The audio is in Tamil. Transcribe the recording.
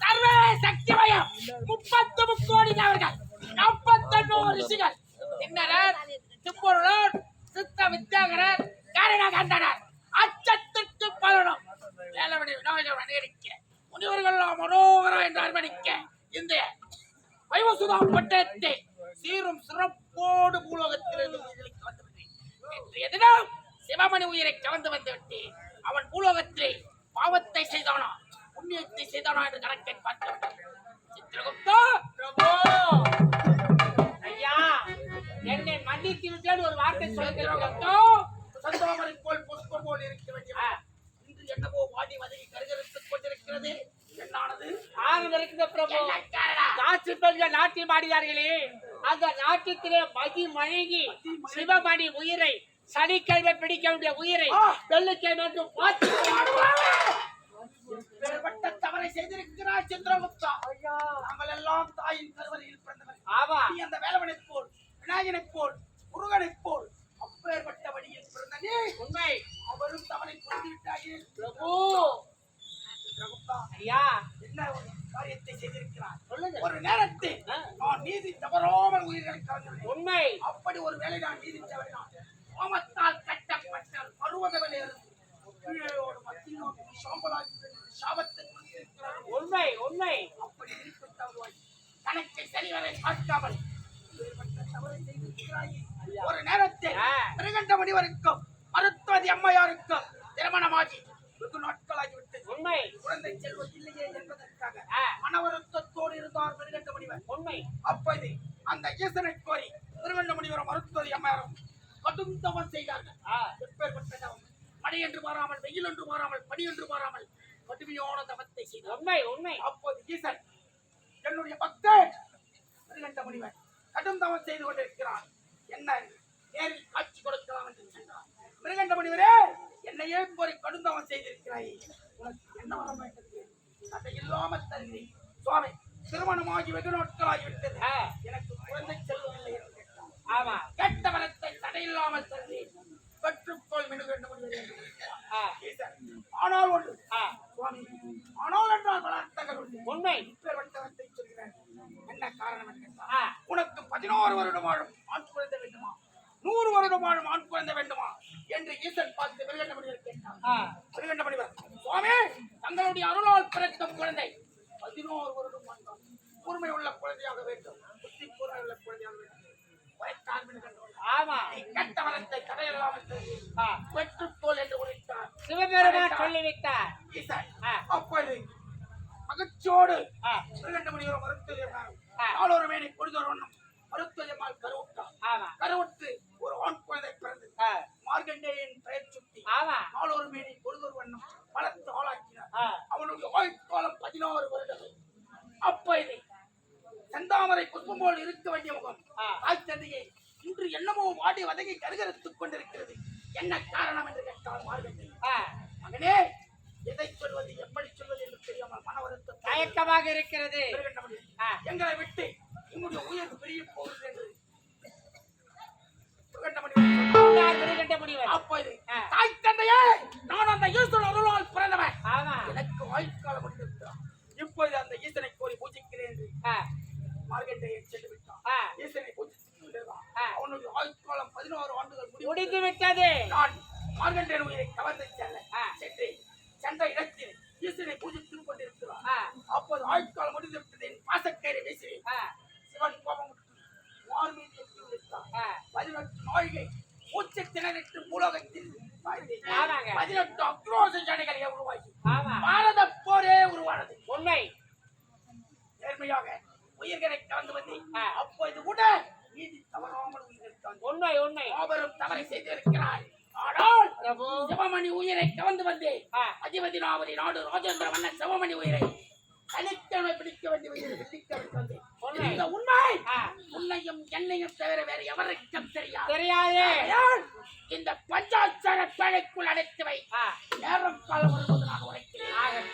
சர்வே சக்திமயம் முப்பத்து முக்கோடி அவர்கள் நாற்பத்தெண்ணூறு ரிஷிகள். கிண்ணரர் திப்பொருளர் சித்த வித்யாகரர் காரணகண்டனர் அச்சத்திற்கு பலனும் வேலவடி விநாயகர் அணியடிக்க முனிவர்கள் மனோகரம் என்று அர்ப்பணிக்க இந்த வைவசுதாம் பட்டத்தை சீரும் சிறப்போடு பூலோகத்திலிருந்து உயிர்களுக்கு என்று இன்றைய சிவமணி உயிரை கலந்து வந்து அவன் பூலோகத்தில் பாவத்தை செய்தானா? புண்ணியத்தை செய்தானா என்று கணக்கை வேண்டும் சித்திரகுப்தா பிரபு! ஐயா என்னை மன்னித்து விட்டேன் ஒரு வார்த்தை சொல்லுகிறதோ சந்தோமரை போல் புஷ்பம் போல் இருக்க வேண்டிய இன்று என்னவோ வாடி வதங்கி கருகரித்துக் கொண்டிருக்கிறது. என்னானது? ஆகம் இருக்கின்ற பிரபு. நாட்டு பெண்கள் நாட்டியம் ஆடினார்களே அந்த நாட்டியத்திலே மதி மழங்கி சிவமணி உயிரை சனிக்கிழமை பிடிக்க வேண்டிய உயிரை. வெள்ளிக்கிழமை பார்த்து வேறுபட்ட தவறை செய்திருக்கிறார் சந்திரகுப்தா. நாங்கள் எல்லாம் தாயின் கருவறையில் பிறந்தவர் ஆமா நீ அந்த வேலவனைப் போல் விநாயகனைப் போல் முருகனைப் போல் அப்பேற்பட்ட வழியில் பிறந்த நீ உண்மை. அவரும் தவறை புரிந்து விட்டாயே பிரபு. சந்திரகுப்தா ஐயா. என்ன ஒரு காரியத்தை செய்திருக்கிறார் சொல்லுங்க. ஒரு நேரத்தில். நான் நீதி தவறாமல் உயிர்களை கலந்துள்ளேன். உண்மை. அப்படி ஒரு வேலை நான் நீதி தவறினான் கோமத்தால் கட்டப்பட்ட பருவத வேலையிலிருந்து கீழோடு சாம்பலாகி சாபத்தை உண்மை உண்மை. அப்படி தவறுவாய் கணக்கை சரிவரை பார்க்காமல். ஒரு நேரத்தில். மிருகண்ட முனிவருக்கும் மருத்துவதி அம்மையாருக்கும் திருமணமாகி வெகு நாட்களாகிவிட்டது. உண்மை. குழந்தை செல்வம் இல்லையே என்பதற்காக. மனவருத்தத்தோடு இருந்தார் மிருகண்ட முனிவர் உண்மை. அப்போது அந்த ஈசனை கோரி திருவண்ண முனிவரும் மருத்துவதி அம்மையாரும் கடும் தவம் செய்தார்கள். எப்பேற்பட்ட தவம் மழை என்று மாறாமல் வெயில் என்று மாறாமல் பனி என்று மாறாமல் கடுமையான தவத்தை செய்தார். உண்மை உண்மை. அப்போது ஈசன் என்னுடைய பக்தன் திருகண்ட முனிவன் கடும் தவம் செய்து கொண்டிருக்கிறான் என்ன நேரில் காட்சி கொடுக்கலாம் என்று சென்றார் மிருகண்ட முனிவரே என்னையே போய் கடும் தவம் செய்திருக்கிறாய்? உனக்கு என்ன வரம் வேண்டது அதை இல்லாமல் தருகிறேன் சுவாமி திருமணமாகி வெகு நாட்களாகி விட்டது ஆ. எனக்கு குழந்தை செல்வமில்லை என்று கேட்டான் ஆமா. கேட்ட வரத்தை தடையில்லாமல் தருகிறேன் பெற்றுக்கொள் மிருகண்ட முனிவரே என்று கூறினார். ஆ. ஈசன், ஆனால் ஒன்று. ஆ. சுவாமி ஆனால் என்றால் பல அர்த்தங்கள் உண்டு உண்மை இப்பேற்பட்டவற்றை சொல்கிறேன். என்ன காரணம் என்றால் ஆ. உனக்கு பதினோரு வருடம் வாழும் ஆண் குழந்தை வேண்டுமா? நூறு வருடம் வாழும் ஆண் குழந்தை வேண்டுமா? என்று ஈசன் பார்த்து கேட்டார். மிருகண்ட முனிவர் சுவாமி தங்களுடைய அருளால் பிறக்கும் குழந்தை பதினோரு வருடம் வாழ்ந்தால் கூர்மை உள்ள குழந்தையாக வேண்டும் புத்தி கூர்மை உள்ள குழந்தையாக வேண்டும். ஆமா. கெட்ட தடையில்லாமல் தருகிறேன். ஆ. பெற்றுக்கொள் என்று உரைத்தார் சிவபெருமான் மகிழ்ச்சியோடு ஆ. திருகண்ட முனிவர் மருத்துவம் ஆ. நாளொரு மேனை பொழுதொரு வண்ணம் மருத்துவமால் கருவுட்டார் கருவுற்று ஒரு ஆண் குழந்தை பிறந்தது. ஆ. மார்கண்டேயன் பெயர் சுட்டி நாளொரு மேனை பொழுதொரு வண்ணம் பலத்து ஆளாக்கினார். அவனுடைய ஆயுட்காலம் பதினாறு வருடங்கள். அப்ப இது செந்தாமரை புஷ்பம் போல் இருக்க வேண்டிய முகம். தாய் தந்தையை இன்று என்னமோ வாடி வதங்கி கருகருத்துக் கொண்டிருக்கிறது. என்ன காரணம் என்று கேட்டார் மார்கண்டேயன் ஆ. மகனே எதை சொல்வது எப்படி சொல்வது என்று தெரியாமல் மன வருத்தம் தயக்கமாக இருக்கிறது. எங்களை விட்டு உன்னுடைய உயிர் பிரிய போகிறது என்று பிரகண்டமணி சொன்னார். சொன்னார் மிருகண்ட முனிவர் அப்போது ஆ. தாய் தந்தையே நான் அந்த ஈஸ்வரன் அருளால் பிறந்தவன் ஆமா எனக்கு ஆயுட்காலம் முடிந்திருக்கிறான் இப்பொழுது அந்த ஈசனை கோரி பூஜிக்கிறேன் என்று ஆ. மார்கண்டேயன் சென்று விட்டான் ஆ. ஈசனை பூஜித்துக் கொண்டிருந்தான். ஆ. அவனுடைய ஆயுட்காலம் பதினோரு ஆண்டுகள் முடிவு முடிந்து விட்டது. நான் உயிரை கவர்ந்து செல்ல. சென்று சென்ற இடத்தில் ஈசனை பூஜித்துக் கொண்டிருக்கிறான் ஆ. அப்போது ஆயுட்காலம் முடிந்து விட்டது. என் பாசக்கயிறை வீசினேன். சிவன் கோபம் வார் மீது எட்டி விழுத்தான் ஆ. பதினெட்டு நாழிகை மூச்சு திணறிட்டு பூலோகத்தில் கொலை செய்திருக்கிறாய் ஆனால் சிவமணி உயிரை கவர்ந்து வந்து அதிபதி நாவதி நாடு ராஜேந்திர மன்னன் சிவமணி உயிரை. தனித்தன்மை பிடிக்க வேண்டி பிடிக்க உண்மை உன்னையும் என்னையும் தவிர வேறு எவருக்கும் தெரியாது. தெரியாதே. இந்த பஞ்சாச்சார பேழைக்குள் அடைத்துவை நேரம் காலம் வரும்போது நான் உரைக்கிறேன்